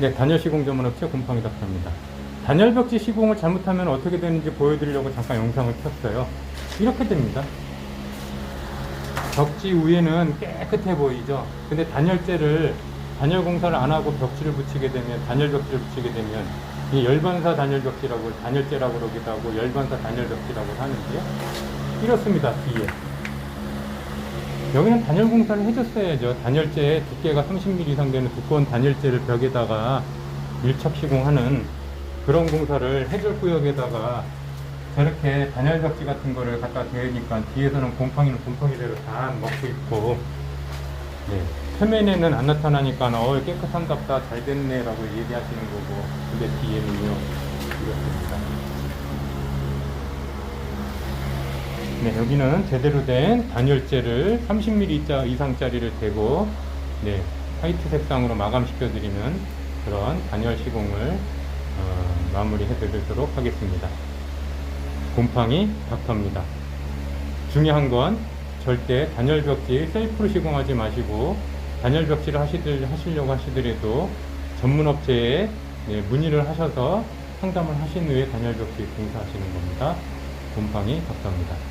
네, 단열 시공 전문업체 곰팡이 닥터입니다. 단열 벽지 시공을 잘못하면 어떻게 되는지 보여드리려고 잠깐 영상을 켰어요. 이렇게 됩니다. 벽지 위에는 깨끗해 보이죠? 근데 단열재를 단열 공사를 안 하고 벽지를 붙이게 되면 단열 벽지를 붙이게 되면 이 열반사 단열 벽지라고 단열재라고 그러기도 하고 열반사 단열 벽지라고 하는데요. 이렇습니다. 뒤에. 여기는 단열 공사를 해줬어야죠. 단열재 두께가 30mm 이상 되는 두꺼운 단열재를 벽에다가 밀착 시공하는 그런 공사를 해줄 구역에다가 저렇게 단열 벽지 같은 거를 갖다 대니까 뒤에서는 곰팡이는 곰팡이대로 다 먹고 있고 네. 표면에는 안 나타나니까 어 깨끗한갑다 잘 됐네라고 얘기하시는 거고 근데 뒤에는요 이렇습니다. 네, 여기는 제대로 된 단열재를 30mm 이상짜리를 대고 네, 화이트 색상으로 마감시켜 드리는 그런 단열 시공을 어, 마무리해 드리도록 하겠습니다. 곰팡이 닥터입니다. 중요한 건 절대 단열 벽지 셀프로 시공하지 마시고 단열 벽지를 하시들, 하시려고 하시더라도 전문 업체에 네, 문의를 하셔서 상담을 하신 후에 단열 벽지 공사하시는 겁니다. 곰팡이 닥터입니다.